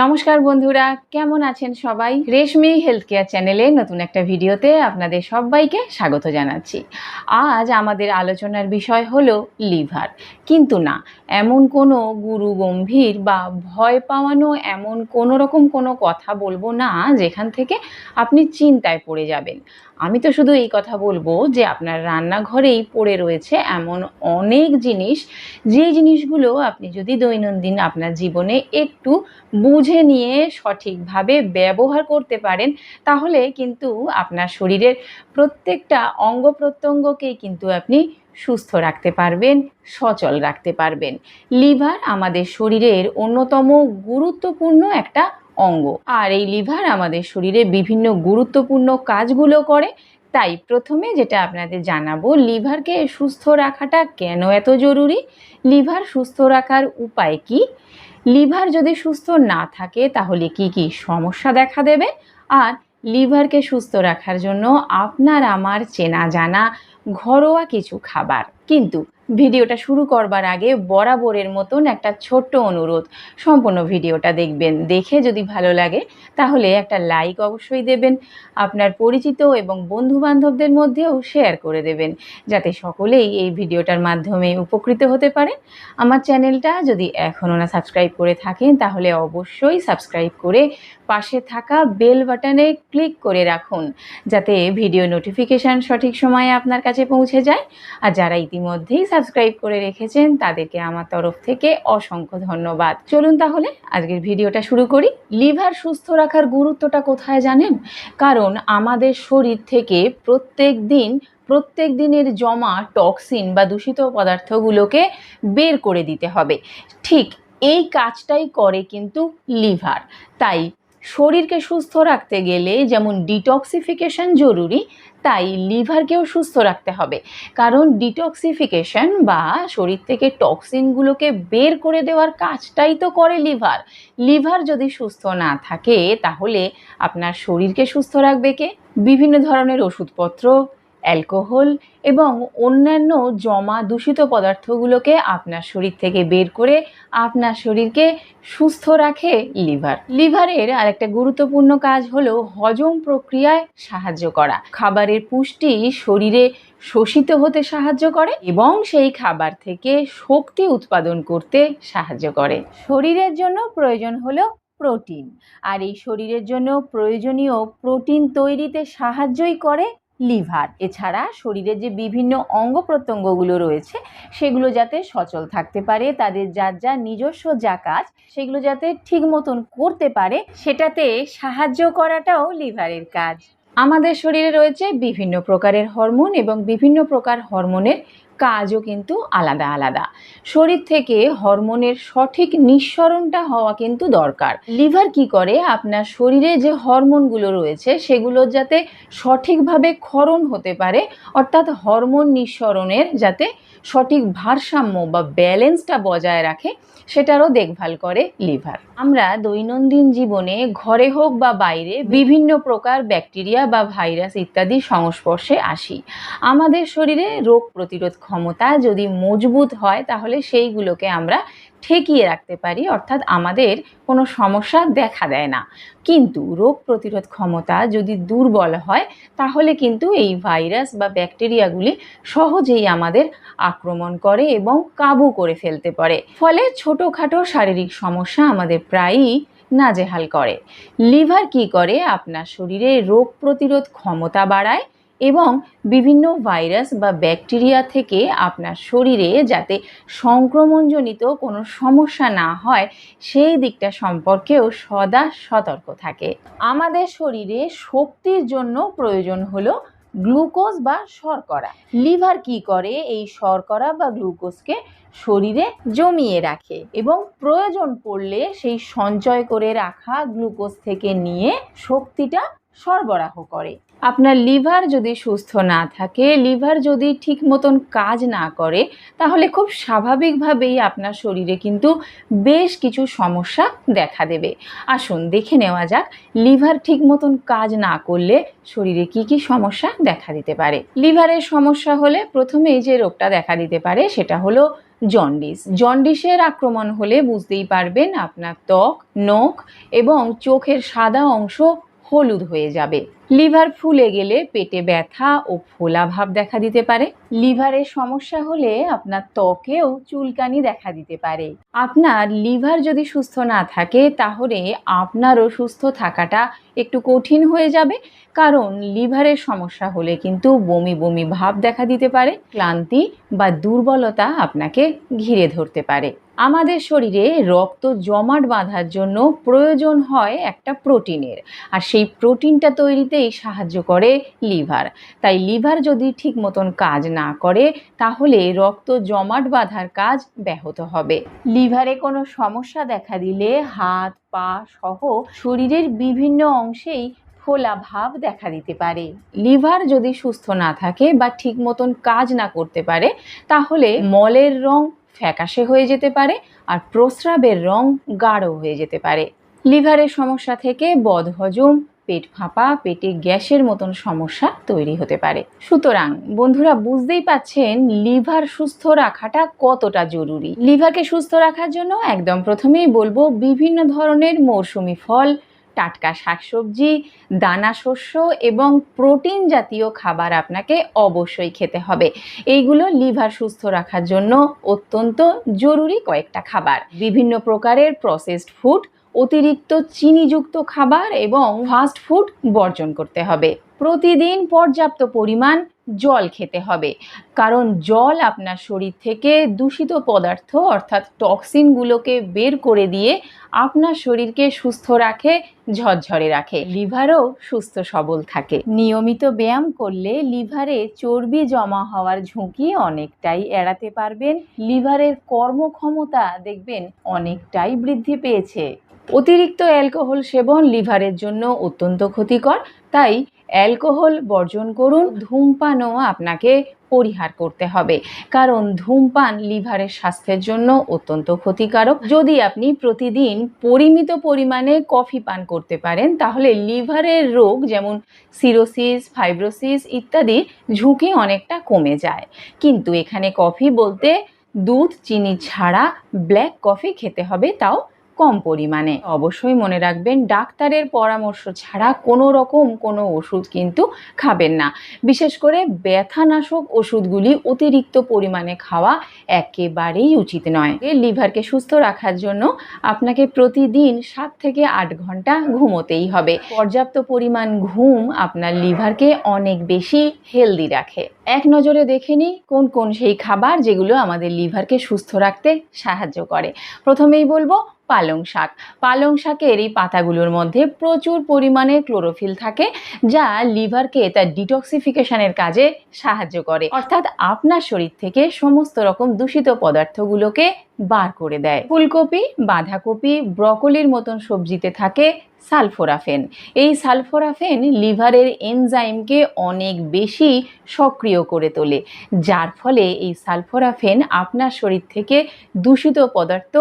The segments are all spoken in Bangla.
নমস্কার বন্ধুরা, কেমন আছেন সবাই? রেশমি হেলথ কেয়ার চ্যানেলে নতুন একটা ভিডিওতে আপনাদের সবাইকে স্বাগত জানাচ্ছি। আজ আমাদের আলোচনার বিষয় হলো লিভার। কিন্তু না, এমন কোনো গুরু গম্ভীর বা ভয় পাওয়ানো এমন কোনো রকম কোনো কথা বলব না যেখান থেকে আপনি চিন্তায় পড়ে যাবেন। আমি তো শুধু এই কথা বলব যে আপনার রান্নাঘরেই পড়ে রয়েছে এমন অনেক জিনিস। যে জিনিসগুলো আপনি যদি দৈনন্দিন আপনার জীবনে একটু বুঝে নিয়ে সঠিকভাবে ব্যবহার করতে পারেন, তাহলে কিন্তু আপনার শরীরের প্রত্যেকটা অঙ্গ প্রত্যঙ্গকেই কিন্তু আপনি সুস্থ রাখতে পারবেন, সচল রাখতে পারবেন। লিভার আমাদের শরীরের অন্যতম গুরুত্বপূর্ণ একটা অঙ্গ। আর এই লিভার আমাদের শরীরে বিভিন্ন গুরুত্বপূর্ণ কাজগুলো করে, তাই প্রথমে যেটা আপনাদের জানাব, লিভারকে সুস্থ রাখাটা কেন এত জরুরি? লিভার সুস্থ রাখার উপায় কি? লিভার যদি সুস্থ না থাকে, তাহলে কি কি সমস্যা দেখা দেবে? আর লিভারকে সুস্থ রাখার জন্য আপনার আমার চেনা জানা ঘরোয়া কিছু খাবার। কিন্তু ভিডিওটা শুরু করবার আগে বরাবরের মতন একটা ছোট্ট অনুরোধ। সম্পূর্ণ ভিডিওটা দেখবেন, দেখে যদি ভালো লাগে, তাহলে একটা লাইক অবশ্যই দেবেন, আপনার পরিচিত এবং বন্ধু বান্ধবদের মধ্যেও শেয়ার করে দেবেন, যাতে সকলেই এই ভিডিওটার মাধ্যমে উপকৃত হতে পারে। আমার চ্যানেলটা যদি এখনও না সাবস্ক্রাইব করে থাকেন, তাহলে অবশ্যই সাবস্ক্রাইব করে পাশে থাকা বেল বাটনে ক্লিক করে রাখুন, যাতে ভিডিও নোটিফিকেশান সঠিক সময়ে আপনার কাছে পৌঁছে যায়। আর যারা ইতিমধ্যেই সাবস্ক্রাইব করে রেখেছেন, তাদেরকে আমার তরফ থেকে অসংখ্য ধন্যবাদ। চলুন তাহলে আজকের ভিডিওটা শুরু করি। লিভার সুস্থ রাখার গুরুত্বটা কোথায় জানেন? কারণ আমাদের শরীর থেকে প্রত্যেক দিন, প্রত্যেক দিনের জমা টক্সিন বা দূষিত পদার্থগুলোকে বের করে দিতে হবে। ঠিক এই কাজটাই করে কিন্তু লিভার। তাই শরীরকে সুস্থ রাখতে গেলে যেমন ডিটক্সিফিকেশন জরুরি, তাই লিভারকেও সুস্থ রাখতে হবে। কারণ ডিটক্সিফিকেশন বা শরীর থেকে টক্সিনগুলোকে বের করে দেওয়ার কাজটাই তো করে লিভার। লিভার যদি সুস্থ না থাকে, তাহলে আপনার শরীরকে সুস্থ রাখবে কে? বিভিন্ন ধরনের ওষুধপত্র অ্যালকোহল এবং অন্যান্য জমা দূষিত পদার্থগুলোকে আপনার শরীর থেকে বের করে আপনার শরীরকে সুস্থ রাখে লিভার। লিভারের আরেকটা গুরুত্বপূর্ণ কাজ হলো হজম প্রক্রিয়ায় সাহায্য করা। খাবারের পুষ্টি শরীরে শোষিত হতে সাহায্য করে এবং সেই খাবার থেকে শক্তি উৎপাদন করতে সাহায্য করে। শরীরের জন্য প্রয়োজন হলো প্রোটিন। আর এই শরীরের জন্য প্রয়োজনীয় প্রোটিন তৈরিতে সাহায্যই করে লিভার। এছাড়া শরীরের যে বিভিন্ন অঙ্গ প্রত্যঙ্গগুলো রয়েছে, সেগুলো যাতে সচল থাকতে পারে, তাদের যার যা নিজস্ব যা কাজ, সেগুলো যাতে ঠিক মতন করতে পারে, সেটাতে সাহায্য করাটাও লিভারের কাজ। আমাদের শরীরে রয়েছে বিভিন্ন প্রকারের হরমোন এবং বিভিন্ন প্রকার হরমোনের কাজও কিন্তু আলাদা আলাদা। শরীর থেকে হরমোনের সঠিক নিঃসরণটা হওয়া কিন্তু দরকার। লিভার কি করে? আপনার শরীরে যে হরমোনগুলো রয়েছে, সেগুলো যাতে সঠিকভাবে ক্ষরণ হতে পারে, অর্থাৎ হরমোন নিঃসরণের যাতে সঠিক ভারসাম্য বা ব্যালেন্সটা বজায় রাখে, সেটারও দেখভাল করে লিভার। আমরা দৈনন্দিন জীবনে ঘরে হোক বা বাইরে বিভিন্ন প্রকার ব্যাকটেরিয়া বা ভাইরাস ইত্যাদি সংস্পর্শে আসি। আমাদের শরীরে রোগ প্রতিরোধ ক্ষমতা যদি মজবুত হয়, তাহলে সেইগুলোকে আমরা ঠেকিয়ে রাখতে পারি। অর্থাৎ আমাদের কোনো সমস্যা দেখা দেয় না। কিন্তু রোগ প্রতিরোধ ক্ষমতা যদি দুর্বল হয়, তাহলে কিন্তু এই ভাইরাস বা ব্যাকটেরিয়াগুলি সহজেই আমাদের আক্রমণ করে এবং কাবু করে ফেলতে পারে। ফলে ছোটোখাটো শারীরিক সমস্যা আমাদের প্রায়ই নাজেহাল করে। লিভার কি করে? আপনার শরীরে রোগ প্রতিরোধ ক্ষমতা বাড়ায় এবং বিভিন্ন ভাইরাস বা ব্যাকটেরিয়া থেকে আপনার শরীরে যাতে সংক্রমণজনিত কোনো সমস্যা না হয়, সেই দিকটা সম্পর্কেও সদা সতর্ক থাকে। আমাদের শরীরে শক্তির জন্য প্রয়োজন হলো গ্লুকোজ বা শর্করা। লিভার কি করে? এই শর্করা বা গ্লুকোজকে শরীরে জমিয়ে রাখে এবং প্রয়োজন পড়লে সেই সঞ্চয় করে রাখা গ্লুকোজ থেকে নিয়ে শক্তিটা সরবরাহ করে। আপনার লিভার যদি সুস্থ না থাকে, লিভার যদি ঠিক মতন কাজ না করে, তাহলে খুব স্বাভাবিকভাবেই আপনার শরীরে কিন্তু বেশ কিছু সমস্যা দেখা দেবে। আসুন, দেখে নেওয়া যাক, লিভার ঠিক মতন কাজ না করলে শরীরে কি কি সমস্যা দেখা দিতে পারে? লিভারের সমস্যা হলে প্রথমেই যে রোগটা দেখা দিতে পারে, সেটা হলো জন্ডিস। জন্ডিসের আক্রমণ হলে বুঝতেই পারবেন আপনার ত্বক, নখ এবং চোখের সাদা অংশ হলুদ হয়ে যাবে। লিভার ফুলে গেলে পেটে ব্যথা ও ফোলা ভাব দেখা দিতে পারে। লিভারের সমস্যা হলে আপনার ত্বকেও চুলকানি দেখা দিতে পারে। আপনার লিভার যদি সুস্থ না থাকে, তাহলে আপনারও সুস্থ থাকাটা একটু কঠিন হয়ে যাবে। কারণ লিভারের সমস্যা হলে কিন্তু বমি বমি ভাব দেখা দিতে পারে। ক্লান্তি বা দুর্বলতা আপনাকে ঘিরে ধরতে পারে। আমাদের শরীরে রক্ত জমাট বাঁধার জন্য প্রয়োজন হয় একটা প্রোটিনের। আর সেই প্রোটিনটা তৈরিতেই সাহায্য করে লিভার। তাই লিভার যদি ঠিক মতন কাজ না করে, তাহলে রক্ত জমাট বাঁধার কাজ ব্যাহত হবে। লিভারে কোনো সমস্যা দেখা দিলে হাত, পা সহ শরীরের বিভিন্ন অংশেই ফোলা ভাব দেখা দিতে পারে। লিভার যদি সুস্থ না থাকে বা ঠিক মতন কাজ না করতে পারে, তাহলে মলের রং ফ্যাকাশে হয়ে যেতে পারে আর প্রস্রাবের রং গাঢ় হয়ে যেতে পারে। লিভারের সমস্যা থেকে বদহজম পেট ফাঁপা, পেটে গ্যাসের মতন সমস্যা তৈরি হতে পারে। সুতরাং বন্ধুরা বুঝতেই পাচ্ছেন লিভার সুস্থ রাখাটা কতটা জরুরি। লিভারকে সুস্থ রাখার জন্য একদম প্রথমেই বলব বিভিন্ন ধরনের মৌসুমি ফল টাটকা শাকসবজি, দানা শস্য এবং প্রোটিন জাতীয় খাবার আপনাকে অবশ্যই খেতে হবে। এইগুলো লিভার সুস্থ রাখার জন্য অত্যন্ত জরুরি কয়েকটা খাবার। বিভিন্ন প্রকারের প্রসেসড ফুড অতিরিক্ত চিনিযুক্ত খাবার এবং ফাস্ট ফুড বর্জন করতে হবে। প্রতিদিন পর্যাপ্ত পরিমাণ জল খেতে হবে। কারণ জল আপনার শরীর থেকে দূষিত পদার্থ, অর্থাৎ টক্সিনগুলোকে বের করে দিয়ে আপনার শরীরকে সুস্থ রাখে, ঝরঝরে রাখে। লিভারও সুস্থ সবল থাকে। নিয়মিত ব্যায়াম করলে লিভারে চর্বি জমা হওয়ার ঝুঁকি অনেকটাই এড়াতে পারবেন। লিভারের কর্মক্ষমতা দেখবেন অনেকটাই বৃদ্ধি পেয়েছে। অতিরিক্ত অ্যালকোহল সেবন লিভারের জন্য অত্যন্ত ক্ষতিকর। তাই অ্যালকোহল বর্জন করুন, ধূমপানও আপনাকে পরিহার করতে হবে। কারণ ধূমপান লিভারের স্বাস্থ্যের জন্য অত্যন্ত ক্ষতিকারক। যদি আপনি প্রতিদিন পরিমিত পরিমাণে কফি পান করতে পারেন, তাহলে লিভারের রোগ যেমন সিরোসিস, ফাইব্রোসিস ইত্যাদি ঝুঁকি অনেকটা কমে যায়। কিন্তু এখানে কফি বলতে দুধ, চিনি ছাড়া ব্ল্যাক কফি খেতে হবে, তাও কম পরিমাণে। অবশ্যই মনে রাখবেন, ডাক্তারের পরামর্শ ছাড়া কোনো রকম কোনো ওষুধ কিন্তু খাবেন না। বিশেষ করে ব্যথানাশক ওষুধগুলি অতিরিক্ত পরিমাণে খাওয়া একেবারেই উচিত নয়। লিভারকে সুস্থ রাখার জন্য আপনাকে প্রতিদিন সাত থেকে আট ঘণ্টা ঘুমোতেই হবে। পর্যাপ্ত পরিমাণ ঘুম আপনার লিভারকে অনেক বেশি হেলদি রাখে। এক নজরে দেখে নিই কোন কোন সেই খাবার যেগুলো আমাদের লিভারকে সুস্থ রাখতে সাহায্য করে। প্রথমেই বলব পালং শাক। পালং শাকের এই পাতাগুলোর মধ্যে প্রচুর পরিমাণে ক্লোরোফিল থাকে, যা লিভারকে তার ডিটক্সিফিকেশনের কাজে সাহায্য করে। অর্থাৎ আপনার শরীর থেকে সমস্ত রকম দূষিত পদার্থগুলোকে বার করে দেয়। ফুলকপি, বাঁধাকপি, ব্রকলির মতন সবজিতে থাকে সালফোরাফেন। এই সালফোরাফেন লিভারের এনজাইমকে অনেক বেশি সক্রিয় করে তোলে, যার ফলে এই সালফোরাফেন আপনার শরীর থেকে দূষিত পদার্থ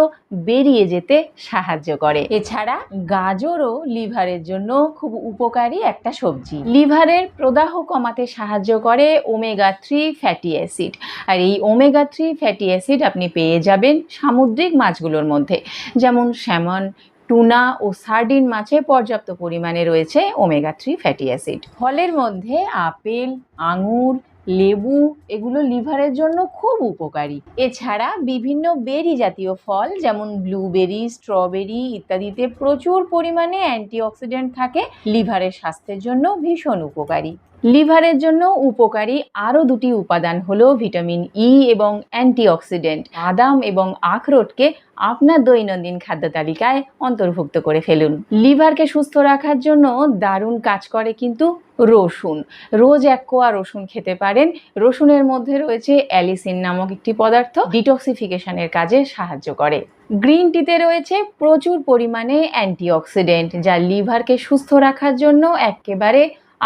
বেরিয়ে যেতে সাহায্য করে। এছাড়া গাজরও লিভারের জন্য খুব উপকারী একটা সবজি। লিভারের প্রদাহ কমাতে সাহায্য করে ওমেগা থ্রি ফ্যাটি অ্যাসিড। আর এই ওমেগা থ্রি ফ্যাটি অ্যাসিড আপনি পেয়ে যাবেন সামুদ্রিক মাছগুলোর মধ্যে, যেমন স্যামন টুনা ও সার্ডিন মাছে পর্যাপ্ত পরিমাণে রয়েছে ওমেগা থ্রি ফ্যাটি অ্যাসিড। ফলের মধ্যে আপেল, আঙুর, লেবু, এগুলো লিভারের জন্য খুব উপকারী। এছাড়া বিভিন্ন বেরি জাতীয় ফল, যেমন ব্লুবেরি, স্ট্রবেরি ইত্যাদিতে প্রচুর পরিমাণে অ্যান্টিঅক্সিডেন্ট থাকে, লিভারের স্বাস্থ্যের জন্য ভীষণ উপকারী। লিভারের জন্য উপকারী আরও দুটি উপাদান হলো ভিটামিন ই এবং অ্যান্টিঅক্সিডেন্ট। বাদাম এবং আখরোটকে আপনার দৈনন্দিন খাদ্য তালিকায় অন্তর্ভুক্ত করে ফেলুন। লিভারকে সুস্থ রাখার জন্য দারুণ কাজ করে কিন্তু রসুন। রোজ এক কোয়া রসুন খেতে পারেন। রসুনের মধ্যে রয়েছে অ্যালিসিন নামক একটি পদার্থ। ডিটক্সিফিকেশনের কাজে সাহায্য করে। গ্রিন টিতে রয়েছে প্রচুর পরিমাণে অ্যান্টিঅক্সিডেন্ট, যা লিভারকে সুস্থ রাখার জন্য একেবারে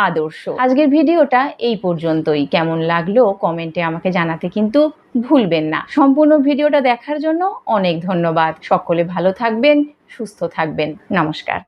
আদর্শ। আজকের ভিডিওটা এই পর্যন্তই। কেমন লাগল কমেন্টে আমাকে জানাতে কিন্তু ভুলবেন না। সম্পূর্ণ ভিডিওটা দেখার জন্য অনেক ধন্যবাদ। সকলে ভালো থাকবেন, সুস্থ থাকবেন। নমস্কার।